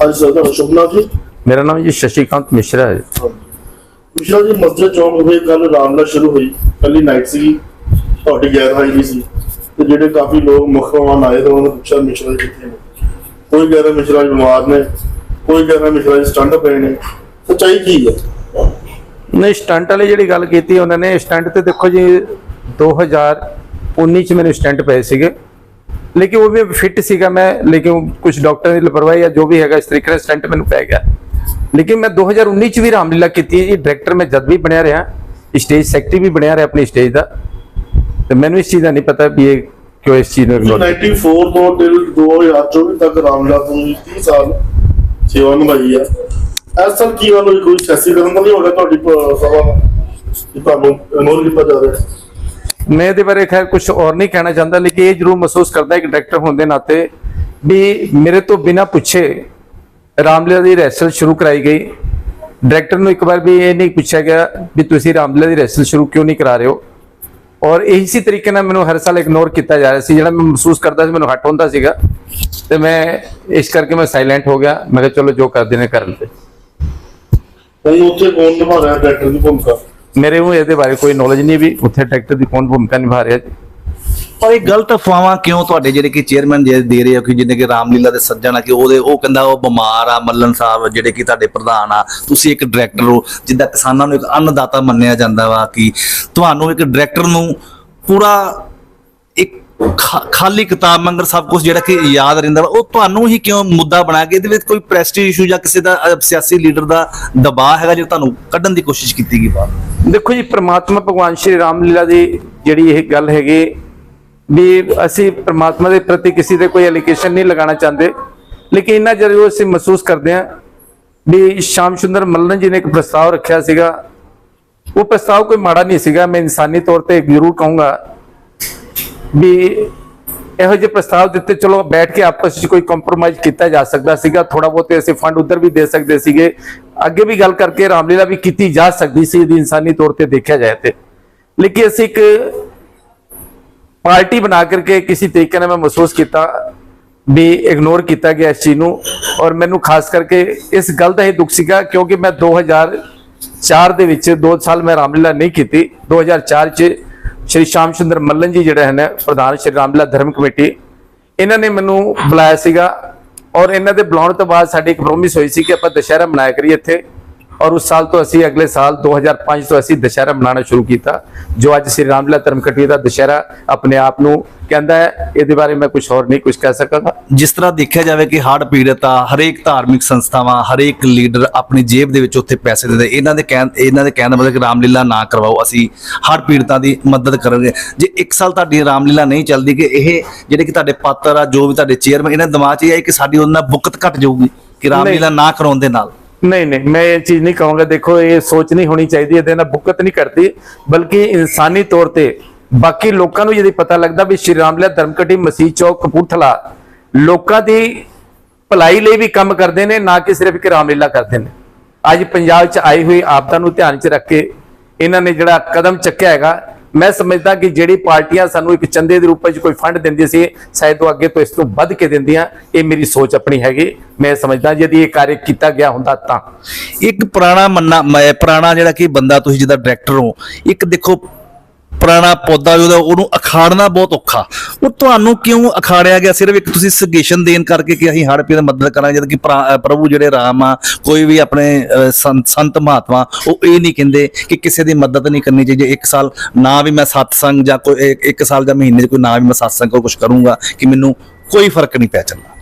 ਹਾਂਜੀ ਸਰ ਤੁਹਾਡਾ ਸ਼ੁਭ ਨਾਮ ਜੀ। ਮੇਰਾ ਨਾਮ ਜੀ ਸ਼ਸ਼ੀਕਾਂਤ ਮਿਸ਼ਰਾ ਹੈ। ਪਿਛਲਾ ਜੀ ਮਸਜਿਦ ਚੌਂਕ ਹੋਏ ਕੱਲ ਰਾਮਲਾ ਸ਼ੁਰੂ ਹੋਈ। ਕੱਲੀ ਨਾਈਟ ਸੀ ਤੁਹਾਡੀ ਗੈਰ ਹਾਜ਼ਰੀ ਸੀ। ਤੇ ਜਿਹੜੇ ਕਾਫੀ ਲੋਕ ਮੁੱਖ ਮਹਿਮਾਨ ਆਏ ਤੇ ਉਹਨਾਂ ਪੁੱਛਿਆ ਮਿਸ਼ਰਾ ਜੀ ਕਿੱਥੇ ਨੇ? ਕੋਈ ਕਹਿ ਰਿਹਾ ਮਿਸ਼ਰਾ ਜੀ ਬਿਮਾਰ ਨੇ। ਕੋਈ ਕਹਿ ਰਿਹਾ ਮਿਸ਼ਰਾ ਜੀ ਸਟੰਟ ਪਏ ਨੇ। ਸੱਚਾਈ ਕੀ ਹੈ? ਨਹੀਂ ਸਟੰਟ ਵਾਲੀ ਜਿਹੜੀ ਗੱਲ ਕੀਤੀ ਉਹਨਾਂ ਨੇ ਸਟੰਟ ਤੇ ਦੇਖੋ ਜੀ 2019 ਚ ਮੈਨੂੰ ਸਟੰਟ ਪਏ ਸੀਗੇ। ਲੇਕਿਨ ਉਹ ਵੀ ਫਿੱਟ ਸੀਗਾ ਮੈਂ, ਲੇਕਿਨ ਕੁਝ ਡਾਕਟਰ ਦੀ ਲਾਪਰਵਾਹੀ ਜਾਂ ਜੋ ਵੀ ਹੈਗਾ, ਇਸ ਤਰੀਕੇ ਨਾਲ ਸਟੰਟ ਮੈਨੂੰ ਪੈ ਗਿਆ। ਲੇਕਿਨ ਮੈਂ 2019 ਚ ਵੀ ਰਾਮਲੀਲਾ ਕੀਤੀ ਜੀ। ਡਾਇਰੈਕਟਰ ਮੈਂ ਜਦ ਵੀ ਬਣਿਆ ਰਿਹਾ ਸਟੇਜ ਸੈਕਟਰੀ ਵੀ ਬਣਿਆ ਰਿਹਾ ਆਪਣੀ ਸਟੇਜ ਦਾ। ਤੇ ਮੈਨੂੰ ਇਸ ਚੀਜ਼ ਦਾ ਨਹੀਂ ਪਤਾ ਵੀ ਇਹ ਕਿਉਂ ਇਸ ਚੀਜ਼ ਨੂੰ ਕੀਤਾ। 94 ਤੋਂ till 2024 ਤੱਕ ਰਾਮਲਾ ਤੋਂ 30 ਸਾਲ ਸੇਵਾ ਨਿਭਾਈ ਹੈ ਇਸ ਸਾਲ ਕੀ ਵਾਲੋ ਕੋਈ ਸਿਆਸੀ ਕਰਨ ਦਾ ਨਹੀਂ ਹੋ ਤੁਹਾਡੀ ਸਭਾ? ਦਾ ਤੁਹਾਨੂੰ ਇਗਨੋਰ ਕੀਤਾ ਜਾ ਰਿਹਾ। ਮੈਂ ਇਹਦੇ ਬਾਰੇ ਖੈਰ ਕੁਝ ਹੋਰ ਨਹੀਂ ਕਹਿਣਾ ਚਾਹੁੰਦਾ, ਲੇਕਿਨ ਇਹ ਜ਼ਰੂਰ ਮਹਿਸੂਸ ਕਰਦਾ ਇੱਕ ਡਾਇਰੈਕਟਰ ਹੋਣ ਦੇ ਨਾਤੇ ਵੀ ਮੇਰੇ ਤੋਂ ਬਿਨਾ ਪੁੱਛੇ ਰਾਮਲੀਲਾ ਦੀ ਰੈਸਲ ਸ਼ੁਰੂ ਕਰਾਈ ਗਈ। ਡਾਇਰੈਕਟਰ ਨੂੰ ਇੱਕ ਵਾਰ ਵੀ ਇਹ ਨਹੀਂ ਪੁੱਛਿਆ ਗਿਆ ਵੀ ਤੁਸੀਂ ਰਾਮਲੀਲਾ ਦੀ ਰੈਸਲ ਸ਼ੁਰੂ ਕਿਉਂ ਨਹੀਂ ਕਰਾ ਰਹੇ ਹੋ। ਔਰ ਇਸੇ ਤਰੀਕੇ ਨਾਲ ਮੈਨੂੰ ਹਰ ਸਾਲ ਇਗਨੋਰ ਕੀਤਾ ਜਾ ਰਿਹਾ ਸੀ, ਜਿਹੜਾ ਮੈਂ ਮਹਿਸੂਸ ਕਰਦਾ ਸੀ, ਮੈਨੂੰ ਹਟ ਹੁੰਦਾ ਸੀਗਾ। ਤੇ ਮੈਂ ਇਸ ਕਰਕੇ ਮੈਂ ਸਾਇਲੈਂਟ ਹੋ ਗਿਆ। ਮੈਂ ਕਿਹਾ ਚਲੋ ਜੋ ਕਰਦੇ ਨੇ ਕਰਨ ਤੇ। ਹੁਣ ਉੱਥੇ ਕੌਣ ਨਿਭਾ ਰਿਹਾ ਡਾਇਰੈਕਟਰ ਦੀ ਭੂਮਿਕਾ। ਮੇਰੇ ਨੂੰ ਇਹਦੇ ਬਾਰੇ ਕੋਈ ਨੌਲੇਜ ਨਹੀਂ ਵੀ ਉੱਥੇ ਡਾਇਰੈਕਟਰ ਦੀ ਕੌਣ ਭੂਮਿਕਾ ਨਿਭਾ ਰਿਹਾ ਜੀ। ਪਰ ਇਹ ਗਲਤ ਅਫਵਾਹਾਂ ਕਿਉਂ ਤੁਹਾਡੇ ਜਿਹੜੇ ਕਿ ਚੇਅਰਮੈਨ ਦੇ ਦੇ ਰਹੇ ਆ ਕਿ ਜਿੰਨੇ ਕਿ ਰਾਮਲੀਲਾ ਦੇ ਸੱਜਣ ਆ ਕਿ ਉਹਦੇ ਉਹ ਕਹਿੰਦਾ ਉਹ ਬਿਮਾਰ ਆ ਮੱਲਨ ਸਾਹਿਬ ਜਿਹੜੇ ਕਿ ਤੁਹਾਡੇ ਪ੍ਰਧਾਨ ਆ, ਤੁਸੀਂ ਇੱਕ ਡਾਇਰੈਕਟਰ ਹੋ, ਜਿੱਦਾਂ ਕਿਸਾਨਾਂ ਨੂੰ ਇੱਕ ਅੰਨਦਾਤਾ ਮੰਨਿਆ ਜਾਂਦਾ ਵਾ ਕਿ ਤੁਹਾਨੂੰ ਇੱਕ ਡਾਇਰੈਕਟਰ ਨੂੰ ਪੂਰਾ ਖਾਲੀ ਕਿਤਾਬ ਮੰਗਰ ਸਭ ਕੁਝ ਜਿਹੜਾ ਕਿ ਯਾਦ ਰਹਿੰਦਾ ਵਾ, ਉਹ ਤੁਹਾਨੂੰ ਹੀ ਕਿਉਂ ਮੁੱਦਾ ਬਣਾ ਕੇ ਇਹਦੇ ਵਿੱਚ ਕੋਈ ਪ੍ਰੈਸਟੀਜ ਇਸ਼ੂ ਜਾਂ ਕਿਸੇ ਦਾ ਸਿਆਸੀ ਲੀਡਰ ਦਾ ਦਬਾਅ ਹੈਗਾ ਜਿਹੜਾ ਤੁਹਾਨੂੰ ਕੱਢਣ ਦੀ ਕੋਸ਼ਿਸ਼ ਕੀਤੀ ਗਈ ਬਾਹਰ? ਦੇਖੋ ਜੀ, ਪ੍ਰਮਾਤਮਾ ਭਗਵਾਨ ਸ਼੍ਰੀ ਰਾਮ ਲੀਲਾ ਦੀ ਜਿਹੜੀ ਇਹ ਗੱਲ ਹੈਗੀ, ਵੀ ਅਸੀਂ ਪ੍ਰਮਾਤਮਾ ਦੇ ਪ੍ਰਤੀ ਕਿਸੇ ਤੇ ਕੋਈ ਐਲੀਗੇਸ਼ਨ ਨਹੀਂ ਲਗਾਉਣਾ ਚਾਹੁੰਦੇ, ਲੇਕਿਨ ਇਹਨਾਂ ਜ਼ਰੂਰ ਅਸੀਂ ਮਹਿਸੂਸ ਕਰਦੇ ਹਾਂ, ਵੀ ਸ਼ਾਮ ਸੁੰਦਰ ਮੱਲਨ ਜੀ ਨੇ ਇੱਕ ਪ੍ਰਸਤਾਵ ਰੱਖਿਆ ਸੀਗਾ। ਉਹ ਪ੍ਰਸਤਾਵ ਕੋਈ ਮਾੜਾ ਨਹੀਂ ਸੀਗਾ, ਮੈਂ ਇਨਸਾਨੀ ਤੌਰ ਤੇ ਜ਼ਰੂਰ ਕਹੂੰਗਾ। ਵੀ ਇਹੋ ਜਿਹੇ ਪ੍ਰਸਤਾਵ ਦਿੱਤੇ, ਚਲੋ ਬੈਠ ਕੇ ਆਪਸ ਵਿੱਚ ਕੋਈ ਕੰਪਰੋਮਾਈਜ਼ ਕੀਤਾ ਜਾ ਸਕਦਾ ਸੀਗਾ ਥੋੜਾ ਬਹੁਤੇ ਅਸੀਂ ਫੰਡ ਉਧਰ ਵੀ ਦੇ ਸਕਦੇ ਸੀਗੇ। ਅੱਗੇ ਵੀ ਗੱਲ ਕਰਕੇ ਰਾਮਲੀਲਾ ਵੀ ਕੀਤੀ ਜਾ ਸਕਦੀ ਸੀ ਇਹਦੀ ਇਨਸਾਨੀ ਤੌਰ ਤੇ ਦੇਖਿਆ ਜਾਏ ਤੇ। ਲੇਕਿਨ ਅਸੀਂ ਇੱਕ ਪਾਰਟੀ ਬਣਾ ਕਰਕੇ ਕਿਸੇ ਤਰੀਕੇ ਨਾਲ ਮੈਂ ਮਹਿਸੂਸ ਕੀਤਾ, ਵੀ ਇਗਨੋਰ ਕੀਤਾ ਗਿਆ ਇਸ ਚੀਜ਼ ਨੂੰ। ਔਰ ਮੈਨੂੰ ਖਾਸ ਕਰਕੇ ਇਸ ਗੱਲ ਦਾ ਹੀ ਦੁੱਖ ਸੀਗਾ, ਕਿਉਂਕਿ ਮੈਂ 2004 ਦੇ ਵਿੱਚ 2 ਸਾਲ ਮੈਂ ਰਾਮਲੀਲਾ ਨਹੀਂ ਕੀਤੀ 2004 ਚ ਸ਼੍ਰੀ ਸ਼ਾਮ ਚੰਦਰ ਮੱਲਨ ਜੀ ਜਿਹੜੇ ਹਨ, ਪ੍ਰਧਾਨ ਸ਼੍ਰੀ ਰਾਮਲੀਲਾ ਧਰਮ ਕਮੇਟੀ, ਇਹਨਾਂ ਨੇ ਮੈਨੂੰ ਬੁਲਾਇਆ ਸੀਗਾ ਔਰ ਇਹਨਾਂ ਦੇ ਬੁਲਾਉਣ ਤੋਂ ਬਾਅਦ ਸਾਡੀ ਇੱਕ ਪ੍ਰੋਮਿਸ ਹੋਈ ਸੀ ਕਿ ਆਪਾਂ ਦੁਸ਼ਹਿਰਾ ਮਨਾਇਆ ਕਰੀਏ ਇੱਥੇ। ਔਰ ਉਸ ਸਾਲ ਤੋਂ ਅਸੀਂ ਅਗਲੇ ਸਾਲ 2005 ਤੋਂ ਅਸੀਂ ਦੁਸ਼ਹਿਰਾ ਮਨਾਉਣਾ ਸ਼ੁਰੂ ਕੀਤਾ ਜੋ ਅੱਜ ਸ੍ਰੀ ਰਾਮਲੀਲਾ ਧਰਮ ਕਮੇਟੀ ਦਾ ਦੁਸ਼ਹਿਰਾ ਆਪਣੇ ਆਪ ਨੂੰ ਕਹਿੰਦਾ ਹੈ। ਇਹਦੇ ਬਾਰੇ ਮੈਂ ਕੁਝ ਹੋਰ ਨਹੀਂ ਕੁਝ ਕਹਿ ਸਕਾਂਗਾ। ਜਿਸ ਤਰ੍ਹਾਂ ਦੇਖਿਆ ਜਾਵੇ ਕਿ ਹੜ੍ਹ ਪੀੜਤ ਆ ਹਰੇਕ ਧਾਰਮਿਕ ਸੰਸਥਾਵਾਂ ਹਰੇਕ ਲੀਡਰ ਆਪਣੀ ਜੇਬ ਦੇ ਵਿੱਚ ਉੱਥੇ ਪੈਸੇ ਦਿੰਦੇ ਇਹਨਾਂ ਦੇ ਕਹਿਣ ਇਹਨਾਂ ਦੇ ਕਹਿਣ ਦਾ ਮਤਲਬ ਕਿ ਰਾਮਲੀਲਾ ਨਾ ਕਰਵਾਓ ਅਸੀਂ ਹੜ੍ਹ ਪੀੜਤਾਂ ਦੀ ਮਦਦ ਕਰਾਂਗੇ। ਜੇ ਇੱਕ ਸਾਲ ਤੁਹਾਡੀ ਰਾਮਲੀਲਾ ਨਹੀਂ ਚੱਲਦੀ ਕਿ ਇਹ ਜਿਹੜੇ ਕਿ ਤੁਹਾਡੇ ਪਾਤਰ ਆ ਜੋ ਵੀ ਤੁਹਾਡੇ ਚੇਅਰਮੈਨ ਇਹਨਾਂ ਦਿਮਾਗ 'ਚ ਇਹ ਹੈ ਕਿ ਸਾਡੀ ਉਹਨਾਂ ਬੁਕਤ ਘਟ ਜਾਊਗੀ ਕਿ ਰਾਮਲੀਲਾ ਨਾ ਕਰਾਉਣ ਦੇ ਨਾਲ। ਨਹੀਂ ਨਹੀਂ, ਮੈਂ ਇਹ ਚੀਜ਼ ਨਹੀਂ ਕਹਾਂਗਾ, ਦੇਖੋ, ਇਹ ਸੋਚ ਨਹੀਂ ਹੋਣੀ ਚਾਹੀਦੀ, ਇਹਦੇ ਨਾਲ ਬੁੱਕਤ ਨਹੀਂ ਕਰਦੀ, ਬਲਕਿ ਇਨਸਾਨੀ ਤੌਰ ਤੇ ਬਾਕੀ ਲੋਕਾਂ ਨੂੰ ଯଦି ਪਤਾ ਲੱਗਦਾ ਵੀ ਸ਼੍ਰੀ ਰਾਮਲੀਲਾ ਧਰਮਕਟੀ, ਮਸੀਹ ਚੌਕ, ਕਪੂਰਥਲਾ, ਲੋਕਾਂ ਦੀ ਭਲਾਈ ਲਈ ਵੀ ਕੰਮ ਕਰਦੇ ਨੇ, ਨਾ ਕਿ ਸਿਰਫ ਇੱਕ ਰਾਮਲੀਲਾ ਕਰਦੇ ਨੇ। ਅੱਜ ਪੰਜਾਬ 'ਚ ਆਈ ਹੋਈ ਆਪਦਾ ਨੂੰ ਧਿਆਨ 'ਚ ਰੱਖ ਕੇ ਇਹਨਾਂ ਨੇ ਜਿਹੜਾ ਕਦਮ ਚੱਕਿਆ ਹੈਗਾ ਮੈਂ ਸਮਝਦਾ ਕਿ ਜਿਹੜੀ ਪਾਰਟੀਆਂ ਸਾਨੂੰ ਇੱਕ ਚੰਦੇ ਦੇ ਰੂਪ ਵਿੱਚ ਕੋਈ ਫੰਡ ਦਿੰਦੀ ਸੀ, ਸ਼ਾਇਦ ਉਹ ਅੱਗੇ ਤੋਂ ਇਸ ਤੋਂ ਵੱਧ ਕੇ ਦਿੰਦੀਆਂ, ਇਹ ਮੇਰੀ ਸੋਚ ਆਪਣੀ ਹੈਗੀ। ਮੈਂ ਸਮਝਦਾ ଯଦି ਇਹ ਕਾਰਜ ਕੀਤਾ ਗਿਆ ਹੁੰਦਾ ਤਾਂ। ਇੱਕ ਪੁਰਾਣਾ ਮੰਨਾ, ਮੈਂ ਪੁਰਾਣਾ ਜਿਹੜਾ ਕਿ ਬੰਦਾ ਤੁਸੀਂ ਜਿਹਦਾ ਡਾਇਰੈਕਟਰ ਹੋ, ਇੱਕ ਦੇਖੋ ਪੁਰਾਣਾ ਪੌਦਾ ਵੀ ਉਹਦਾ ਉਹਨੂੰ ਅਖਾੜਨਾ ਬਹੁਤ ਔਖਾ। ਉਹ ਤੁਹਾਨੂੰ ਕਿਉਂ ਅਖਾੜਿਆ ਗਿਆ? ਸਿਰਫ ਇੱਕ ਤੁਸੀਂ ਸੁਜੈਸ਼ਨ ਦੇਣ ਕਰਕੇ ਕਿ ਅਸੀਂ ਹੜ੍ਹ ਦੀ ਮਦਦ ਕਰਾਂਗੇ, ਜਦ ਕਿ ਪ੍ਰਭੂ ਜਿਹੜੇ ਰਾਮ ਆ, ਕੋਈ ਵੀ ਆਪਣੇ ਸੰਤ ਮਹਾਤਮਾ, ਉਹ ਇਹ ਨਹੀਂ ਕਹਿੰਦੇ ਕਿ ਕਿਸੇ ਦੀ ਮਦਦ ਨਹੀਂ ਕਰਨੀ ਚਾਹੀਦੀ। ਇੱਕ ਸਾਲ ਨਾ ਵੀ ਮੈਂ ਸਤਸੰਗ ਜਾਂ ਕੋਈ ਇੱਕ- ਸਾਲ ਜਾਂ ਮਹੀਨੇ 'ਚ ਕੋਈ ਨਾ ਵੀ ਮੈਂ ਸਤਸੰਗ ਕੋਈ ਕੁਝ ਕਰੂੰਗਾ, ਕਿ ਮੈਨੂੰ ਕੋਈ ਫ਼ਰਕ ਨਹੀਂ ਪੈ ਚੱਲਣਾ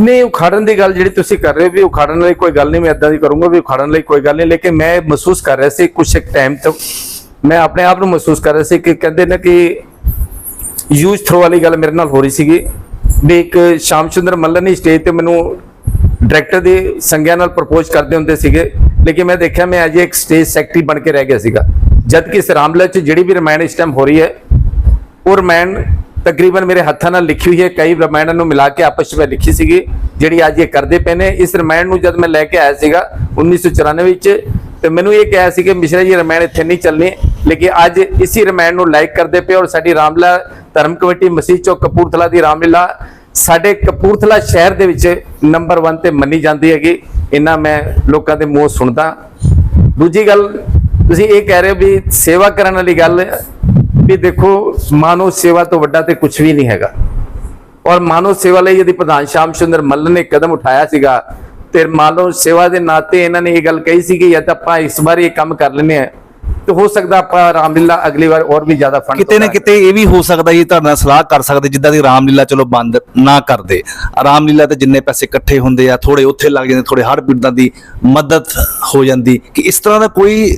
ਨਹੀਂ, ਉਖਾੜਨ ਦੀ ਗੱਲ ਜਿਹੜੀ ਤੁਸੀਂ ਕਰ ਰਹੇ ਹੋ ਵੀ ਉਖਾੜਨ ਲਈ ਕੋਈ ਗੱਲ ਨਹੀਂ, ਮੈਂ ਇਦਾਂ ਦੀ ਕਰੂੰਗਾ ਵੀ ਉਖਾੜਨ ਲਈ ਕੋਈ ਗੱਲ ਨਹੀਂ, ਲੇਕਿਨ ਮੈਂ ਮਹਿਸੂਸ ਕਰ ਰਿਹਾ ਸੀ ਕੁਝ ਇੱਕ ਟਾਈਮ ਤੋਂ ਮੈਂ ਆਪਣੇ ਆਪ ਨੂੰ ਮਹਿਸੂਸ ਕਰ ਰਿਹਾ ਸੀ ਕਿ ਕਹਿੰਦੇ ਨੇ ਕਿ ਯੂਜ਼ ਥਰੋ ਵਾਲੀ ਗੱਲ ਮੇਰੇ ਨਾਲ ਹੋ ਰਹੀ ਸੀਗੀ। ਵੀ ਇੱਕ ਸ਼ਾਮ ਸੁੰਦਰ ਮੱਲਨ ਨੇ ਸਟੇਜ ਤੇ ਮੈਨੂੰ ਡਾਇਰੈਕਟਰ ਦੀ ਸੰਗਿਆ ਨਾਲ ਪ੍ਰਪੋਜ਼ ਕਰਦੇ ਹੁੰਦੇ ਸੀਗੇ। ਲੇਕਿਨ ਮੈਂ ਦੇਖਿਆ ਮੈਂ ਅਜੇ ਇੱਕ ਸਟੇਜ ਸੈਕਟਰੀ ਬਣ ਕੇ ਰਹਿ ਗਿਆ ਸੀਗਾ। ਜਦ ਕਿ ਇਸ ਚ ਜਿਹੜੀ ਵੀ ਰਮਾਇਣ ਇਸ ਟਾਈਮ ਹੋ ਰਹੀ ਹੈ, ਉਹ ਰਮਾਇਣ ਤਕਰੀਬਨ ਮੇਰੇ ਹੱਥਾਂ ਨਾਲ ਲਿਖੀ ਹੋਈ ਹੈ। ਕਈ ਰਮਾਇਣਾਂ ਨੂੰ ਮਿਲਾ ਕੇ ਆਪਸ ਵਿੱਚ ਲਿਖੀ ਸੀਗੀ, ਜਿਹੜੀ ਅੱਜ ਇਹ ਕਰਦੇ ਪਏ ਨੇ। ਇਸ ਰਮਾਇਣ ਨੂੰ ਜਦ ਮੈਂ ਲੈ ਕੇ ਆਇਆ ਸੀਗਾ 1994 ਵਿੱਚ ਤੇ ਮੈਨੂੰ ਇਹ ਕਿਹਾ ਸੀ ਕਿ ਮਿਸ਼ਰਾ ਜੀ, ਰਮਾਇਣ ਇੱਥੇ ਨਹੀਂ ਚੱਲਣੀ, ਲੇਕਿਨ ਅੱਜ ਇਸੇ ਰਮਾਇਣ ਨੂੰ ਲਾਈਕ ਕਰਦੇ ਪਏ ਔਰ ਸਾਡੀ ਰਾਮਲਾ ਧਰਮ ਕਮੇਟੀ ਮਸੀਹ ਚੌਕ ਕਪੂਰਥਲਾ ਦੀ ਰਾਮਲੀਲਾ ਸਾਡੇ ਕਪੂਰਥਲਾ ਸ਼ਹਿਰ ਦੇ ਵਿੱਚ ਨੰਬਰ 1 ਤੇ ਮੰਨੀ ਜਾਂਦੀ ਹੈਗੀ। ਇਹਨਾਂ ਮੈਂ ਲੋਕਾਂ ਦੇ ਮੂੰਹ ਸੁਣਦਾ। ਦੂਜੀ ਗੱਲ, ਤੁਸੀਂ ਇਹ ਕਹਿ ਰਹੇ ਹੋ ਵੀ ਸੇਵਾ ਕਰਨ ਵਾਲੀ ਗੱਲ, ਵੀ ਦੇਖੋ ਮਾਨਵ ਸੇਵਾ ਤੋਂ ਵੱਡਾ ਤੇ ਕੁਝ ਵੀ ਨਹੀਂ ਹੈਗਾ। ਔਰ ਮਾਨਵ ਸੇਵਾ ਲਈ ਯਦੀ ਪ੍ਰਧਾਨ ਸ਼ਾਮ ਸੁੰਦਰ ਮੱਲ ਨੇ ਕਦਮ ਉਠਾਇਆ ਸੀਗਾ ਤੇ ਮਾਨਵ ਸੇਵਾ ਦੇ ਨਾਤੇ ਇਹਨਾਂ ਨੇ ਇਹ ਗੱਲ ਕਹੀ ਸੀ ਕਿ ਜਦ ਆਪਾਂ ਇਸ ਵਾਰ ਇਹ ਕੰਮ ਕਰ ਲੈਨੇ ਆ ਤੇ ਹੋ ਸਕਦਾ ਆਪਾਂ ਰਾਮਲੀਲਾ ਅਗਲੀ ਵਾਰ ਹੋਰ ਵੀ ਜ਼ਿਆਦਾ ਫੰਡ ਕਿਤੇ ਨਾ ਕਿਤੇ ਇਹ ਵੀ ਹੋ ਸਕਦਾ ਜੀ ਤੁਹਾਡੇ ਨਾਲ ਸਲਾਹ ਕਰ ਸਕਦੇ ਜਿੱਦਾਂ ਦੀ ਰਾਮਲੀਲਾ ਚਲੋ ਬੰਦ ਨਾ ਕਰਦੇ। ਰਾਮਲੀਲਾ ਤੇ ਜਿੰਨੇ ਪੈਸੇ ਇਕੱਠੇ ਹੁੰਦੇ ਆ ਥੋੜੇ ਉੱਥੇ ਲੱਗ ਜਾਂਦੇ ਥੋੜੇ ਹਰ ਪੀੜਤਾਂ ਦੀ ਮਦਦ ਹੋ ਜਾਂਦੀ। ਕਿ ਇਸ ਤਰ੍ਹਾਂ ਦਾ ਕੋਈ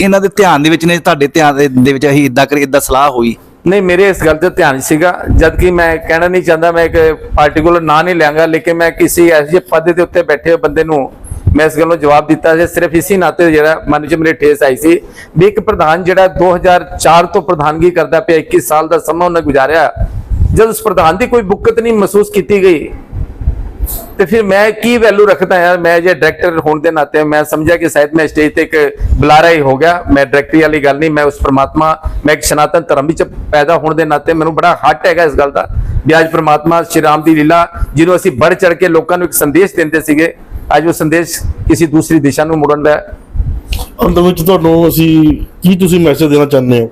ਇਹਨਾਂ ਦੇ ਧਿਆਨ ਦੇ ਵਿੱਚ ਨੇ ਤੁਹਾਡੇ ਧਿਆਨ ਦੇ ਵਿੱਚ ਅਸੀਂ ਇਦਾਂ ਕਰੀ ਇਦਾਂ ਸਲਾਹ ਹੋਈ? ਨਹੀਂ, ਮੇਰੇ ਇਸ ਗੱਲ ਤੇ ਧਿਆਨ ਸੀਗਾ। ਜਦ ਕਿ ਮੈਂ ਕਹਿਣਾ ਨਹੀਂ ਚਾਹੁੰਦਾ, ਮੈਂ ਇੱਕ ਪਾਰਟਿਕੂਲਰ ਨਾਂ ਨਹੀਂ ਲਿਆਂਗਾ ਲੇਕਿਨ ਮੈਂ ਕਿਸੇ ਐਸੇ ਪਦ ਦੇ ਉੱਤੇ ਬੈਠੇ ਹੋਏ ਬੰਦੇ ਨੂੰ ਮੈਂ ਇਸ ਗੱਲ ਨੂੰ ਜਵਾਬ ਦਿੱਤਾ ਸੀ। ਸਿਰਫ ਇਸੇ ਨਾਤੇ ਜਿਹੜਾ ਮਨ 'ਚ ਮੇਰੇ ਠੇਸ ਆਈ ਸੀ ਵੀ ਇੱਕ ਪ੍ਰਧਾਨ ਜਿਹੜਾ 2004 ਤੋਂ ਪ੍ਰਧਾਨਗੀ ਕਰਦਾ ਪਿਆ 21 ਸਾਲ ਦਾ ਸਮਾਂ ਉਹਨੇ ਗੁਜ਼ਾਰਿਆ। ਜਦ ਉਸ ਪ੍ਰਧਾਨ ਦੀ ਕੋਈ ਬੁੱਕਤ ਨਹੀਂ ਮਹਿਸੂਸ ਕੀਤੀ ਗਈ ਤੇ ਫਿਰ ਮੈਂ ਕੀ ਵੈਲਿਊ ਰੱਖਦਾ ਯਾਰ? ਮੈਂ ਜੇ ਡਾਇਰੈਕਟਰ ਹੋਣ ਦੇ ਨਾਤੇ ਮੈਂ ਸਮਝਿਆ ਕਿ ਸ਼ਾਇਦ ਮੈਂ ਸਟੇਜ ਤੇ ਇੱਕ ਬੁਲਾਰਾ ਹੀ ਹੋ ਗਿਆ। ਮੈਂ ਡਾਇਰੈਕਟਰੀ ਵਾਲੀ ਗੱਲ ਨਹੀਂ ਮੈਂ ਉਸ ਪ੍ਰਮਾਤਮਾ ਮੈਂ ਇੱਕ ਸਨਾਤਨ ਧਰਮ ਵਿੱਚ ਪੈਦਾ ਹੋਣ ਦੇ ਨਾਤੇ ਮੈਨੂੰ ਬੜਾ ਹੱਟ ਹੈਗਾ ਇਸ ਗੱਲ ਦਾ ਵੀ ਅੱਜ ਪ੍ਰਮਾਤਮਾ ਸ਼੍ਰੀ ਰਾਮ ਦੀ ਲੀਲਾ ਜਿਹਨੂੰ ਅਸੀਂ ਵੱਧ ਚੜ ਕੇ ਲੋਕਾਂ ਨੂੰ ਇੱਕ ਸੰਦੇਸ਼ ਦਿੰਦੇ ਸੀਗੇ ਅੱਜ ਉਹ ਸੰਦੇਸ਼ ਕਿਸੇ ਦੂਸਰੀ ਦਿਸ਼ਾ ਨੂੰ ਮੁੜਨ ਦਾ। ਅੰਤ ਵਿੱਚ ਤੁਹਾਨੂੰ ਅਸੀਂ ਕੀ ਤੁਸੀਂ ਮੈਸੇਜ ਦੇਣਾ ਚਾਹੁੰਦੇ ਹੋ?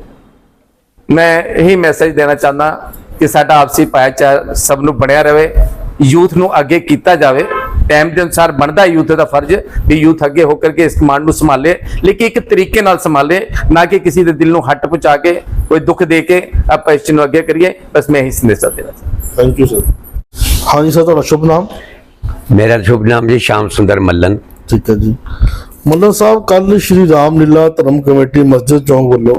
ਮੈਂ ਇਹੀ ਮੈਸੇਜ ਦੇਣਾ ਚਾਹੁੰਦਾ ਕਿ ਸਾਡਾ ਆਪਸੀ ਭਾਈਚਾਰਾ ਸਭ ਨੂੰ ਬਣਿਆ ਰਵੇ ਯੂਥ ਨੂੰ ਅੱਗੇ ਕੀਤਾ ਜਾਵੇ। ਟਾਈਮ ਦੇ ਅਨੁਸਾਰ ਬਣਦਾ ਯੂਥ ਦਾ ਫਰਜ਼ ਵੀ ਯੂਥ ਅੱਗੇ ਹੋ ਕਰਕੇ ਇਸ ਕਮਾਂਡ ਨੂੰ ਸੰਭਾਲੇ ਲੇਕਿਨ ਇੱਕ ਤਰੀਕੇ ਨਾਲ ਸੰਭਾਲੇ ਨਾ ਕਿ ਕਿਸੇ ਦੇ ਦਿਲ ਨੂੰ ਹੱਟ ਪਹੁੰਚਾ ਕੇ ਕੋਈ ਦੁੱਖ ਦੇ ਕੇ ਆਪਾਂ ਇਸ ਚੀਜ਼ ਨੂੰ ਅੱਗੇ ਕਰੀਏ। ਬਸ ਮੈਂ ਇਹੀ ਸੰਦੇਸ਼ ਦੇਣਾ ਥੈਂਕ ਯੂ ਸਰ ਹਾਂਜੀ ਸਰ ਤੁਹਾਡਾ ਸ਼ੁਭ ਨਾਮ? ਮੇਰਾ ਸ਼ੁਭ ਨਾਮ ਜੀ ਸ਼ਾਮ ਸੁੰਦਰ ਮੱਲਨ। ਠੀਕ ਹੈ ਜੀ। ਮੱਲਨ ਸਾਹਿਬ ਕੱਲ ਸ਼੍ਰੀ ਰਾਮ ਲੀਲਾ ਧਰਮ ਕਮੇਟੀ ਮਸਜਿਦ ਚੌਂਕ ਵੱਲੋਂ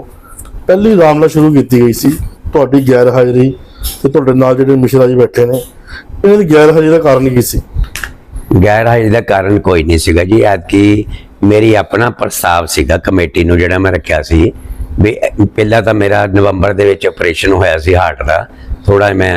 ਪਹਿਲੀ ਰਾਮਲਾ ਸ਼ੁਰੂ ਕੀਤੀ ਗਈ ਸੀ। ਤੁਹਾਡੀ ਗੈਰ ਹਾਜ਼ਰੀ ਤੇ ਤੁਹਾਡੇ ਨਾਲ ਜਿਹੜੇ ਮਿਸ਼ਰਾ ਜੀ ਬੈਠੇ ਨੇ ਇਹਨਾਂ ਦੀ ਗੈਰ ਹਾਜ਼ਰੀ ਦਾ ਕਾਰਨ ਕੀ ਸੀ? ਗੈਰ ਹਾਜ਼ਰੀ ਦਾ ਕਾਰਨ ਕੋਈ ਨਹੀਂ ਸੀਗਾ ਜੀ ਐਤਕੀ ਮੇਰੀ ਆਪਣਾ ਪ੍ਰਸਤਾਵ ਸੀਗਾ ਕਮੇਟੀ ਨੂੰ ਜਿਹੜਾ ਮੈਂ ਰੱਖਿਆ ਸੀ ਵੀ ਪਹਿਲਾਂ ਤਾਂ ਮੇਰਾ ਨਵੰਬਰ ਦੇ ਵਿੱਚ ਆਪਰੇਸ਼ਨ ਹੋਇਆ ਸੀ ਹਾਰਟ ਦਾ ਥੋੜਾ ਮੈਂ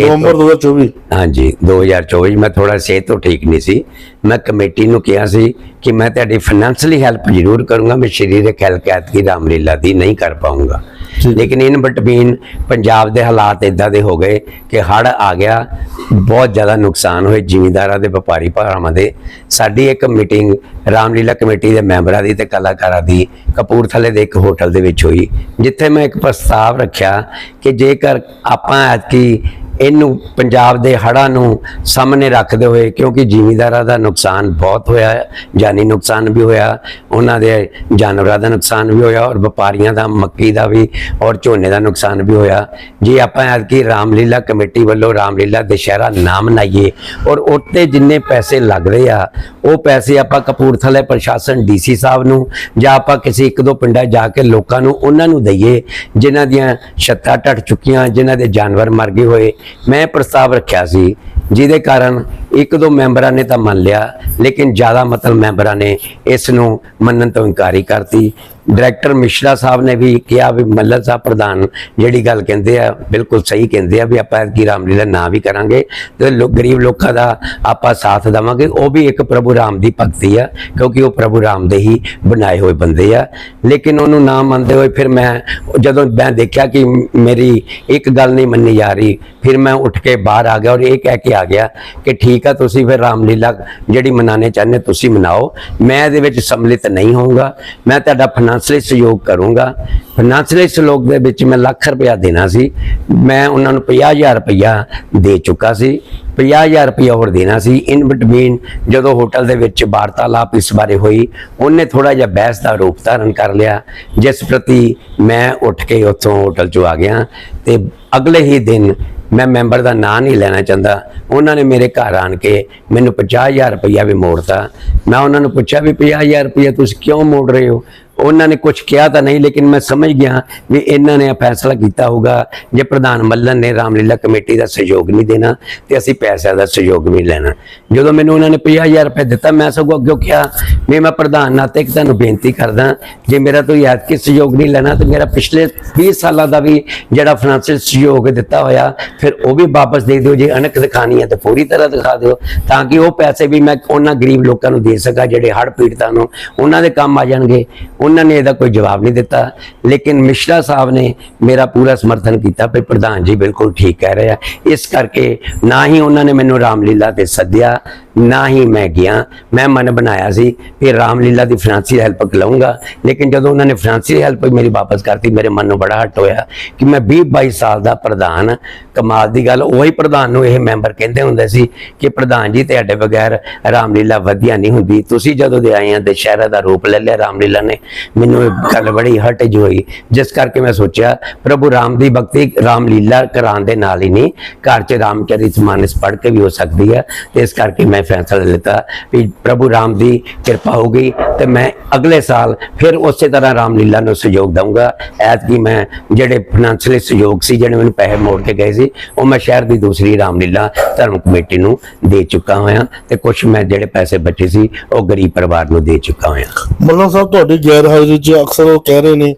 ਨਵੰਬਰ 2024 ਹਾਂਜੀ 2024 'ਚ ਮੈਂ ਥੋੜਾ ਸਿਹਤ ਤੋਂ ਠੀਕ ਨਹੀਂ ਸੀ। ਮੈਂ ਕਮੇਟੀ ਨੂੰ ਕਿਹਾ ਸੀ ਕਿ ਮੈਂ ਤੁਹਾਡੀ ਫਾਈਨੈਂਸ਼ੀਅਲੀ ਹੈਲਪ ਜ਼ਰੂਰ ਕਰੂੰਗਾ ਮੈਂ ਸਰੀਰਕ ਹੈਲਪ ਐਤਕੀ ਰਾਮਲੀਲਾ ਦੀ ਨਹੀਂ ਕਰ ਪਾਉਂਗਾ। ਲੇਕਿਨ ਇਨ ਬਿਟਵੀਨ ਪੰਜਾਬ ਦੇ ਹਾਲਾਤ ਇਦਾਂ ਦੇ ਹੋ ਗਏ ਕਿ ਹੜ ਆ ਗਿਆ, ਬਹੁਤ ਜ਼ਿਆਦਾ ਨੁਕਸਾਨ ਹੋਏ ਜ਼ਿਮੀਂਦਾਰਾਂ ਦੇ, ਵਪਾਰੀ ਭਰਾਵਾਂ ਦੇ। ਸਾਡੀ ਇੱਕ ਮੀਟਿੰਗ ਰਾਮਲੀਲਾ ਕਮੇਟੀ ਦੇ ਮੈਂਬਰਾਂ ਦੀ ਤੇ ਕਲਾਕਾਰਾਂ ਦੀ ਕਪੂਰਥਲੇ ਦੇ ਇੱਕ ਹੋਟਲ ਦੇ ਵਿੱਚ ਹੋਈ, ਜਿੱਥੇ ਮੈਂ ਇੱਕ ਪ੍ਰਸਤਾਵ ਰੱਖਿਆ ਕਿ ਜੇਕਰ ਆਪਾਂ ਐਤਕੀ ਇਹਨੂੰ ਪੰਜਾਬ ਦੇ ਹੜ੍ਹਾਂ ਨੂੰ ਸਾਹਮਣੇ ਰੱਖਦੇ ਹੋਏ, ਕਿਉਂਕਿ ਜ਼ਿਮੀਂਦਾਰਾਂ ਦਾ ਨੁਕਸਾਨ ਬਹੁਤ ਹੋਇਆ ਹੈ, ਜਾਨੀ ਨੁਕਸਾਨ ਵੀ ਹੋਇਆ, ਉਹਨਾਂ ਦੇ ਜਾਨਵਰਾਂ ਦਾ ਨੁਕਸਾਨ ਵੀ ਹੋਇਆ ਔਰ ਵਪਾਰੀਆਂ ਦਾ, ਮੱਕੀ ਦਾ ਵੀ ਔਰ ਝੋਨੇ ਦਾ ਨੁਕਸਾਨ ਵੀ ਹੋਇਆ। ਜੇ ਆਪਾਂ ਐਤਕੀ ਰਾਮਲੀਲਾ ਕਮੇਟੀ ਵੱਲੋਂ ਰਾਮਲੀਲਾ ਦੁਸ਼ਹਿਰਾ ਨਾ ਮਨਾਈਏ ਔਰ ਉੱਤੇ ਜਿੰਨੇ ਪੈਸੇ ਲੱਗਦੇ ਆ, ਉਹ ਪੈਸੇ ਆਪਾਂ ਕਪੂਰਥਲੇ ਪ੍ਰਸ਼ਾਸਨ ਡੀਸੀ ਸਾਹਿਬ ਨੂੰ ਜਾਂ ਆਪਾਂ ਕਿਸੇ ਇੱਕ ਦੋ ਪਿੰਡਾਂ ਜਾ ਕੇ ਲੋਕਾਂ ਨੂੰ ਉਹਨਾਂ ਨੂੰ ਦਈਏ, ਜਿਨ੍ਹਾਂ ਦੀਆਂ ਛੱਤਾਂ ਟੱਟ ਚੁੱਕੀਆਂ, ਜਿਨ੍ਹਾਂ ਦੇ ਜਾਨਵਰ ਮਰ ਗਏ ਹੋਏ ਮੈਂ ਪ੍ਰਸਤਾਵ ਰੱਖਿਆ ਸੀ ਜਿਹਦੇ ਕਾਰਨ ਇੱਕ ਦੋ ਮੈਂਬਰਾਂ ਨੇ ਤਾਂ ਮੰਨ ਲਿਆ, ਲੇਕਿਨ ਜ਼ਿਆਦਾ ਮਤਲਬ ਮੈਂਬਰਾਂ ਨੇ ਇਸ ਨੂੰ ਮੰਨਣ ਤੋਂ ਇਨਕਾਰੀ ਕਰਤੀ। ਡਾਇਰੈਕਟਰ ਮਿਸ਼ਰਾ ਸਾਹਿਬ ਨੇ ਵੀ ਕਿਹਾ ਵੀ ਮੱਲਰ ਸਾਹਿਬ ਪ੍ਰਧਾਨ ਜਿਹੜੀ ਗੱਲ ਕਹਿੰਦੇ ਆ, ਬਿਲਕੁਲ ਸਹੀ ਕਹਿੰਦੇ ਆ ਵੀ ਆਪਾਂ ਕੀ ਰਾਮਲੀਲਾ ਨਾ ਵੀ ਕਰਾਂਗੇ ਤੇ ਲੋਕ ਗਰੀਬ ਲੋਕਾਂ ਦਾ ਆਪਾਂ ਸਾਥ ਦੇਵਾਂਗੇ। ਉਹ ਵੀ ਇੱਕ ਪ੍ਰਭੂ ਰਾਮ ਦੀ ਭਗਤੀ ਆ, ਕਿਉਂਕਿ ਉਹ ਪ੍ਰਭੂ ਰਾਮ ਦੇ ਹੀ ਬਣਾਏ ਹੋਏ ਬੰਦੇ ਆ। ਲੇਕਿਨ ਉਹਨੂੰ ਨਾ ਮੰਨਦੇ ਹੋਏ ਫਿਰ ਮੈਂ ਜਦੋਂ ਮੈਂ ਦੇਖਿਆ ਕਿ ਮੇਰੀ ਇੱਕ ਗੱਲ ਨਹੀਂ ਮੰਨੀ ਜਾ ਰਹੀ, ਫਿਰ ਮੈਂ ਉੱਠ ਕੇ ਬਾਹਰ ਆ ਗਿਆ ਔਰ ਇਹ ਕਹਿ ਕੇ ਆ ਗਿਆ ਕਿ ਠੀਕ ਆ, ਤੁਸੀਂ ਫਿਰ ਰਾਮਲੀਲਾ ਜਿਹੜੀ ਮਨਾਣੇ ਚਾਹੁੰਦੇ ਤੁਸੀਂ ਮਨਾਓ। ਮੈਂ ਇਹਦੇ ਵਿੱਚ ਸੰਮਿਲਿਤ ਨਹੀਂ ਹੋਊਂਗਾ। ਮੈਂ ਤੁਹਾਡਾ ਫਾਈਨੈਂਸ਼ਲੀ ਸਹਿਯੋਗ ਕਰੂੰਗਾ। ਫਾਈਨੈਂਸ਼ਲੀ ਸਹਿਯੋਗ ਦੇ ਵਿੱਚ ਮੈਂ ਲੱਖ ਰੁਪਇਆ ਦੇਣਾ ਸੀ। ਮੈਂ ਉਹਨਾਂ ਨੂੰ 50000 ਰੁਪਇਆ ਦੇ ਚੁੱਕਾ ਸੀ। 50000 ਰੁਪਇਆ ਹੋਰ ਦੇਣਾ ਸੀ। ਇਨ ਬਿਟਵੀਨ ਜਦੋਂ ਹੋਟਲ ਦੇ ਵਿੱਚ ਵਾਰਤਾਲਾਪ ਇਸ ਬਾਰੇ ਹੋਈ, ਉਹਨੇ ਥੋੜਾ ਜਿਹਾ ਬਹਿਸ ਦਾ ਰੂਪ ਧਾਰਨ ਕਰ ਲਿਆ, ਜਿਸ ਪ੍ਰਤੀ ਮੈਂ ਉੱਠ ਕੇ ਉੱਥੋਂ ਹੋਟਲ ਚੋਂ ਆ ਗਿਆ ਤੇ ਅਗਲੇ ਹੀ ਦਿਨ ਮੈਂ ਮੈਂਬਰ ਦਾ ਨਾਂ ਨਹੀਂ ਲੈਣਾ ਚਾਹੁੰਦਾ। ਉਹਨਾਂ ਨੇ ਮੇਰੇ ਘਰ ਆਣ ਕੇ ਮੈਨੂੰ 50000 ਰੁਪਇਆ ਵੀ ਮੋੜਤਾ। ਮੈਂ ਉਹਨਾਂ ਨੂੰ ਪੁੱਛਿਆ ਵੀ 50000 ਰੁਪਇਆ ਤੁਸੀਂ ਕਿਉਂ ਮੋੜ ਰਹੇ ਹੋ? ਉਹਨਾਂ ਨੇ ਕੁਝ ਕਿਹਾ ਤਾਂ ਨਹੀਂ, ਲੇਕਿਨ ਮੈਂ ਸਮਝ ਗਿਆ ਵੀ ਇਹਨਾਂ ਨੇ ਫੈਸਲਾ ਕੀਤਾ ਹੋਊਗਾ ਜੇ ਪ੍ਰਧਾਨ ਮੱਲਨ ਨੇ ਰਾਮਲੀਲਾ ਕਮੇਟੀ ਦਾ ਸਹਿਯੋਗ ਨਹੀਂ ਦੇਣਾ ਤੇ ਅਸੀਂ ਪੈਸਿਆਂ ਦਾ ਸਹਿਯੋਗ ਵੀ ਨਹੀਂ ਲੈਣਾ। ਜਦੋਂ ਮੈਨੂੰ ਉਹਨਾਂ ਨੇ 50000 ਰੁਪਏ ਦਿੱਤਾ, ਮੈਂ ਸਗੋਂ ਅੱਗੇ ਕਿਹਾ ਵੀ ਮੈਂ ਪ੍ਰਧਾਨ ਨਾਤੇ ਇੱਕ ਤੁਹਾਨੂੰ ਬੇਨਤੀ ਕਰਦਾ, ਜੇ ਮੇਰਾ ਕੋਈ ਐਤਕੀ ਸਹਿਯੋਗ ਨਹੀਂ ਲੈਣਾ ਤੇ ਮੇਰਾ ਪਿਛਲੇ 20 ਸਾਲਾਂ ਦਾ ਵੀ ਜਿਹੜਾ ਫਾਈਨੈਂਸ਼ੀਅਲ ਸਹਿਯੋਗ ਦਿੱਤਾ ਹੋਇਆ, ਫਿਰ ਉਹ ਵੀ ਵਾਪਸ ਦੇ ਦਿਓ, ਜੇ ਅਣਖ ਦਿਖਾਣੀ ਹੈ ਤਾਂ ਪੂਰੀ ਤਰ੍ਹਾਂ ਦਿਖਾ ਦਿਓ, ਤਾਂ ਕਿ ਉਹ ਪੈਸੇ ਵੀ ਮੈਂ ਉਹਨਾਂ ਗਰੀਬ ਲੋਕਾਂ ਨੂੰ ਦੇ ਸਕਾਂ ਜਿਹੜੇ ਹੜ੍ਹ ਪੀੜਤਾਂ ਨੂੰ, ਉਹਨਾਂ ਦੇ ਕੰਮ ਆ ਜਾਣਗੇ। ਉਹਨਾਂ ਨੇ ਇਹਦਾ ਕੋਈ ਜਵਾਬ ਨਹੀਂ ਦਿੱਤਾ। ਲੇਕਿਨ ਮਿਸ਼ਰਾ ਸਾਹਿਬ ਨੇ ਮੇਰਾ ਪੂਰਾ ਸਮਰਥਨ ਕੀਤਾ ਵੀ ਪ੍ਰਧਾਨ ਜੀ ਬਿਲਕੁਲ ਠੀਕ ਕਹਿ ਰਹੇ ਆ। ਇਸ ਕਰਕੇ ਨਾ ਹੀ ਉਹਨਾਂ ਨੇ ਮੈਨੂੰ ਰਾਮਲੀਲਾ ਤੇ ਸੱਦਿਆ, ਨਾ ਹੀ ਮੈਂ ਗਿਆ। ਮੈਂ ਮਨ ਬਣਾਇਆ ਸੀ ਕਿ ਰਾਮਲੀਲਾ ਦੀ ਫਰਾਂਸੀ ਹੈਲਪ ਲਵਾਂਗਾ ਲੇਕਿਨ ਜਦੋਂ ਉਹਨਾਂ ਨੇ ਫਰਾਂਸੀ ਹੈਲਪ ਮੇਰੀ ਵਾਪਸ ਕਰਤੀ, ਮੇਰੇ ਮਨ ਨੂੰ ਬੜਾ ਹਟ ਹੋਇਆ ਕਿ ਮੈਂ 20 22 ਸਾਲ ਦਾ ਪ੍ਰਧਾਨ, ਕਮਾਲ ਦੀ ਗੱਲ, ਉਹੀ ਪ੍ਰਧਾਨ ਨੂੰ ਇਹ ਮੈਂਬਰ ਕਹਿੰਦੇ ਹੁੰਦੇ ਸੀ ਕਿ ਪ੍ਰਧਾਨ ਜੀ, ਤੁਹਾਡੇ ਬਗੈਰ ਰਾਮਲੀਲਾ ਵਧੀਆ ਨਹੀਂ ਹੁੰਦੀ। ਤੁਸੀਂ ਜਦੋਂ ਦੇ ਆਏ ਆ ਦੁਸ਼ਹਿਰਾ ਦਾ ਰੂਪ ਲੈ ਲਿਆ ਰਾਮਲੀਲਾ ਨੇ। ਮੈਨੂੰ ਇਹ ਗੱਲ ਬੜੀ ਹਟਜ ਹੋਈ। ਜਿਸ ਕਰਕੇ ਮੈਂ ਸੋਚਿਆ, ਪ੍ਰਭੂ ਰਾਮ ਦੀ ਭਗਤੀ ਰਾਮਲੀਲਾ ਕਰਾਉਣ ਦੇ ਨਾਲ ਹੀ ਨਹੀਂ, ਘਰ 'ਚ ਰਾਮਚਰਿਤ ਮਾਨਸ ਪੜ੍ਹ ਕੇ ਵੀ ਹੋ ਸਕਦੀ ਹੈ। ਤੇ ਇਸ ਕਰਕੇ ਮੈਂ ਫੈਸਲਾ ਲਿੱਤਾ ਵੀ ਪ੍ਰਭੂ ਰਾਮ ਦੀ ਕਿਰਪਾ ਹੋ ਗਈ ਤੇ ਮੈਂ ਅਗਲੇ ਸਾਲ ਫਿਰ ਉਸੇ ਤਰ੍ਹਾਂ ਰਾਮਲੀਲਾ ਨੂੰ ਸਹਿਯੋਗ ਦਊਂਗਾ। ਐਤਕੀ ਮੈਂ ਜਿਹੜੇ ਫਾਈਨੈਂਸ਼ੀਅਲੀ ਸਹਿਯੋਗ ਸੀ ਜਿਹੜੇ ਮੈਨੂੰ ਪੈਸੇ ਮੋੜ ਕੇ ਗਏ ਸੀ, ਉਹ ਮੈਂ ਸ਼ਹਿਰ ਦੀ ਦੂਸਰੀ ਰਾਮਲੀਲਾ ਧਰਮ ਕਮੇਟੀ ਨੂੰ ਦੇ ਚੁੱਕਾ ਹੋਇਆ ਤੇ ਕੁਝ ਮੈਂ ਜਿਹੜੇ ਪੈਸੇ ਬਚੇ ਸੀ, ਉਹ ਗਰੀਬ ਪਰਿਵਾਰ ਨੂੰ ਦੇ ਚੁੱਕਾ ਹੋਇਆ। ਮੱਲਨ ਸਾਹਿਬ, ਤੁਹਾਡੀ ਗੈਰ ਹਾਜ਼ਰੀ 'ਚ ਅਕਸਰ ਉਹ ਕਹਿ ਰਹੇ ਨੇ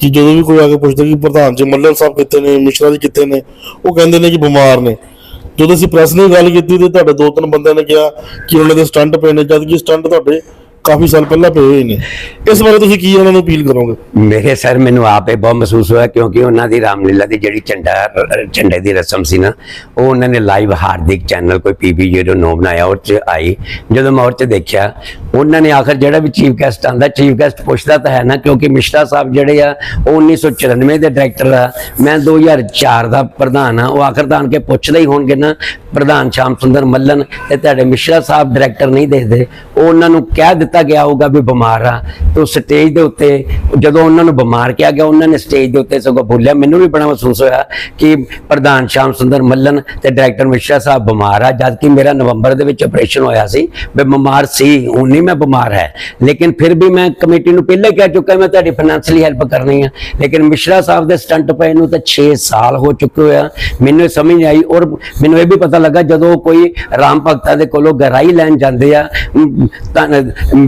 ਕਿ ਜਦੋਂ ਵੀ ਕੋਈ ਆ ਕੇ ਪੁੱਛਦਾ ਕਿ ਪ੍ਰਧਾਨ ਜੀ ਮੱਲਨ ਸਾਹਿਬ ਕਿੱਥੇ ਨੇ, ਮਿਸ਼ਰਾ ਜੀ ਕਿੱਥੇ ਨੇ, ਉਹ ਕਹਿੰਦੇ ਨੇ ਕਿ ਬਿਮਾਰ ਨੇ। ਜਦੋਂ ਅਸੀਂ ਪ੍ਰੈਸ ਨਾਲ ਗੱਲ ਕੀਤੀ ਤੇ ਤੁਹਾਡੇ ਦੋ ਤਿੰਨ ਬੰਦਿਆਂ ਨੇ ਕਿਹਾ ਕਿ ਉਹਨਾਂ ਦੇ ਸਟੰਟ ਪਏ ਨੇ, ਜਦ ਕਿ ਸਟੰਟ ਤੁਹਾਡੇ ਕਾਫੀ ਸਾਲ ਪਹਿਲਾਂ ਪਏ ਹੋਏ ਨੇ। ਇਸ ਬਾਰੇ ਤੁਸੀਂ ਕੀ ਉਹਨਾਂ ਨੂੰ ਅਪੀਲ ਕਰੋਗੇ? ਮੇਰੇ ਸਰ, ਮੈਨੂੰ ਆਪੇ ਬਹੁਤ ਮਹਿਸੂਸ ਹੋਇਆ ਕਿਉਂਕਿ ਉਹਨਾਂ ਦੀ ਰਾਮਲੀਲਾ ਦੀ ਜਿਹੜੀ ਝੰਡਾ, ਝੰਡੇ ਦੀ ਰਸਮ ਸੀ ਨਾ, ਉਹ ਉਹਨਾਂ ਨੇ ਲਾਈਵ ਹਾਰਦਿਕ ਚੈਨਲ ਕੋਈ ਪੀਪੀ 09 ਬਣਾਇਆ, ਉਹ 'ਚ ਆਈ। ਜਦੋਂ ਮੈਂ ਉਹ 'ਚ ਦੇਖਿਆ, ਉਹਨਾਂ ਨੇ ਆਖਰ ਜਿਹੜਾ ਵੀ ਚੀਫ ਗੈਸਟ ਆਂਦਾ ਚੀਫ ਗੈਸਟ ਪੁੱਛਦਾ ਤਾਂ ਹੈ ਨਾ, ਕਿਉਂਕਿ ਮਿਸ਼ਰਾ ਸਾਹਿਬ ਜਿਹੜੇ ਆ, ਉਹ 1994 ਦੇ ਡਾਇਰੈਕਟਰ ਆ। ਮੈਂ 2004 ਦਾ ਪ੍ਰਧਾਨ ਆ, ਉਹ ਆਖਰ ਤਾਂ ਆਣ ਕੇ ਪੁੱਛਦਾ ਹੀ ਹੋਣਗੇ ਨਾ, ਪ੍ਰਧਾਨ ਸ਼ਾਮ ਸੁੰਦਰ ਮੱਲਨ, ਤੇ ਤੁਹਾਡੇ ਮਿਸ਼ਰਾ ਸਾਹਿਬ ਡਾਇਰੈਕਟਰ ਨਹੀਂ ਦੇਖਦੇ, ਉਹ ਉਹਨਾਂ ਨੂੰ ਕਹਿ ਦਿੱਤਾ ਗਿਆ ਹੋਊਗਾ ਵੀ ਬਿਮਾਰ ਆ। ਤੇ ਸਟੇਜ ਦੇ ਉੱਤੇ ਜਦੋਂ ਉਹਨਾਂ ਨੂੰ ਬਿਮਾਰ ਕਿਹਾ ਗਿਆ, ਉਹਨਾਂ ਨੇ ਸਟੇਜ ਦੇ ਉੱਤੇ ਸਗੋਂ ਬੋਲਿਆ। ਮੈਨੂੰ ਵੀ ਬੜਾ ਮਹਿਸੂਸ ਹੋਇਆ ਕਿ ਪ੍ਰਧਾਨ ਸ਼ਾਮ ਸੁੰਦਰ ਮੱਲਨ ਤੇ ਡਾਇਰੈਕਟਰ ਮਿਸ਼ਰਾ ਸਾਹਿਬ ਬਿਮਾਰ ਆ, ਜਦ ਕਿ ਮੇਰਾ ਨਵੰਬਰ ਦੇ ਵਿੱਚ ਆਪਰੇਸ਼ਨ ਹੋਇਆ ਸੀ ਮੈਂ ਬਿਮਾਰ ਸੀ, ਹੁਣ ਨਹੀਂ ਮੈਂ ਬਿਮਾਰ ਹੈ। ਲੇਕਿਨ ਫਿਰ ਵੀ ਮੈਂ ਕਮੇਟੀ ਨੂੰ ਪਹਿਲਾਂ ਕਹਿ ਚੁੱਕਾ ਮੈਂ ਤੁਹਾਡੀ ਫਾਈਨੈਂਸ਼ੀਅਲੀ ਹੈਲਪ ਕਰਨੀ ਆ। ਲੇਕਿਨ ਮਿਸ਼ਰਾ ਸਾਹਿਬ ਦੇ ਸਟੰਟ ਪਏ ਨੂੰ ਤਾਂ 6 ਸਾਲ ਹੋ ਚੁੱਕੇ ਹੋਇਆ ਮੈਨੂੰ ਇਹ ਸਮਝ ਨਹੀਂ ਆਈ ਔਰ ਮੈਨੂੰ ਇਹ ਵੀ ਪਤਾ ਲੱਗਾ ਜਦੋਂ ਕੋਈ ਰਾਮ ਭਗਤਾਂ ਦੇ ਕੋਲੋਂ ਗਹਿਰਾਈ ਲੈਣ ਜਾਂਦੇ ਆ ਤਾਂ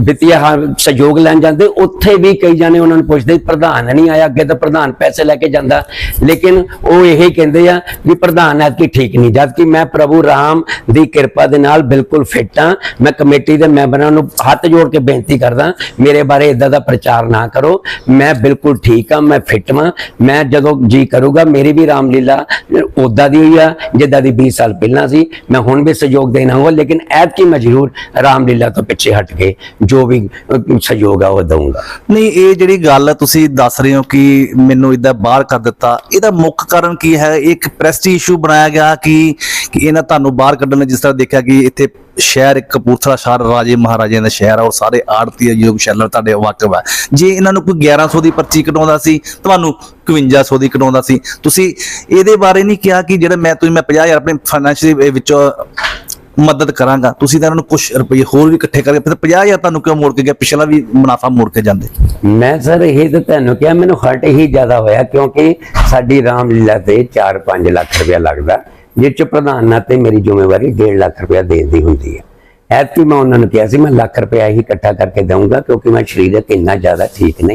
ਵਿੱਤੀ ਹਾ- ਸਹਿਯੋਗ ਲੈਣ ਜਾਂਦੇ, ਉੱਥੇ ਵੀ ਕਈ ਜਾਣੇ ਉਹਨਾਂ ਨੂੰ ਪੁੱਛਦੇ, ਪ੍ਰਧਾਨ ਨਹੀਂ ਆਇਆ, ਅੱਗੇ ਤਾਂ ਪ੍ਰਧਾਨ ਪੈਸੇ ਲੈ ਕੇ ਜਾਂਦਾ। ਲੇਕਿਨ ਉਹ ਇਹ ਕਹਿੰਦੇ ਆ ਵੀ ਪ੍ਰਧਾਨ ਐਤਕੀ ਠੀਕ ਨਹੀਂ ਜਦ ਕਿ ਮੈਂ ਪ੍ਰਭੂ ਰਾਮ ਦੀ ਕਿਰਪਾ ਦੇ ਨਾਲ ਬਿਲਕੁਲ ਫਿੱਟ ਹਾਂ ਮੈਂ ਕਮੇਟੀ ਦੇ ਮੈਂਬਰਾਂ ਨੂੰ ਹੱਥ ਜੋੜ ਕੇ ਬੇਨਤੀ ਕਰਦਾ, ਮੇਰੇ ਬਾਰੇ ਇਦਾਂ ਦਾ ਪ੍ਰਚਾਰ ਨਾ ਕਰੋ, ਮੈਂ ਬਿਲਕੁਲ ਠੀਕ ਹਾਂ ਮੈਂ ਫਿੱਟ ਵਾਂ, ਮੈਂ ਜਦੋਂ ਜੀ ਕਰੂਗਾ, ਮੇਰੀ ਵੀ ਰਾਮ ਲੀਲਾ ਉਦਾਂ ਦੀ ਹੋਈ ਆ, ਜਿੱਦਾਂ ਦੀ 20 ਸਾਲ ਪਹਿਲਾਂ ਸੀ, ਮੈਂ ਹੁਣ ਵੀ ਸਹਿਯੋਗ ਦੇਣਾ ਹੋਗਾ ਲੇਕਿਨ ਐਤਕੀ ਮੈਂ ਜ਼ਰੂਰ ਰਾਮਲੀਲਾ ਤੋਂ ਪਿੱਛੇ ਹਟ ਕੇ ਜੋ ਵੀ ਸਹਿਯੋਗ ਆ, ਉਹ ਦਊਂਗਾ। ਨਹੀਂ, ਇਹ ਜਿਹੜੀ ਗੱਲ ਤੁਸੀਂ ਦੱਸ ਰਹੇ ਹੋ ਕਿ ਮੈਨੂੰ ਇਦਾਂ ਬਾਹਰ ਕਰ ਦਿੱਤਾ, ਇਹਦਾ ਮੁੱਖ ਕਾਰਨ ਕੀ ਹੈ? ਇੱਕ ਪ੍ਰੈਸਟੀ ਇਸ਼ੂ ਬਣਾਇਆ ਗਿਆ ਕਿ ਕਿ ਇਹਨਾਂ ਤੁਹਾਨੂੰ ਬਾਹਰ ਕੱਢਣ ਜਿਸ ਤਰ੍ਹਾਂ ਦੇਖਿਆ ਕਿ ਇੱਥੇ ਸ਼ਹਿਰ ਇੱਕ ਕਪੂਰਥਲਾ ਸ਼ਹਿਰ ਰਾਜੇ ਮਹਾਰਾਜਿਆਂ ਦਾ ਸ਼ਹਿਰ ਆ ਔਰ ਸਾਰੇ ਆੜਤੀ ਯੋਗ ਸ਼ੈਲਰ ਤੁਹਾਡੇ ਵਾਕਿਫ ਆ। ਜੇ ਇਹਨਾਂ ਨੂੰ ਕੋਈ 1100 ਦੀ ਪਰਚੀ ਕਟਾਉਂਦਾ ਸੀ, ਤੁਹਾਨੂੰ 5100 ਦੀ ਕਟਾਉਂਦਾ ਸੀ। ਤੁਸੀਂ ਇਹਦੇ ਬਾਰੇ ਨਹੀਂ ਕਿਹਾ ਕਿ ਜਿਹੜਾ ਮੈਂ, ਤੁਸੀਂ ਮੈਂ 50000 ਆਪਣੇ ਫਾਈਨੈਂਸ਼ੀਅਲੀ ਵਿੱਚੋਂ ਮਦਦ ਕਰਾਂਗਾ। ਤੁਸੀਂ ਤਾਂ ਇਹਨਾਂ ਨੂੰ ਕੁਝ ਰੁਪਏ ਹੋਰ ਵੀ ਇਕੱਠੇ ਕਰਕੇ ਫਿਰ 50000 ਤੁਹਾਨੂੰ ਕਿਉਂ ਮੋੜ ਕੇ ਗਿਆ? ਪਿਛਲਾ ਵੀ ਮੁਨਾਫਾ ਮੋੜ ਕੇ ਜਾਂਦੇ। ਮੈਂ ਸਰ ਇਹ ਤਾਂ ਤੁਹਾਨੂੰ ਕਿਹਾ, ਮੈਨੂੰ ਹਰਟ ਹੀ ਜ਼ਿਆਦਾ ਹੋਇਆ ਕਿਉਂਕਿ ਸਾਡੀ ਰਾਮਲੀਲਾ ਤੇ 4-5 ਲੱਖ ਰੁਪਇਆ ਲੱਗਦਾ। ਜਿਸ ਚ ਪ੍ਰਧਾਨ ਤੇ ਮੇਰੀ ਜ਼ਿੰਮੇਵਾਰੀ 1.5 ਲੱਖ ਰੁਪਇਆ ਦੇਣ ਦੀ ਹੁੰਦੀ ਹੈ। ਐਤਕੀ ਮੈਂ ਉਹਨਾਂ ਨੂੰ ਕਿਹਾ ਸੀ, ਮੈਂ ਲੱਖ ਰੁਪਇਆ ਹੀ ਇਕੱਠਾ ਕਰਕੇ ਦਊਂਗਾ ਕਿਉਂਕਿ ਮੈਂ ਸਰੀਰਕ ਇੰਨਾ ਜ਼ਿਆਦਾ ਠੀਕ ਨਹੀਂ।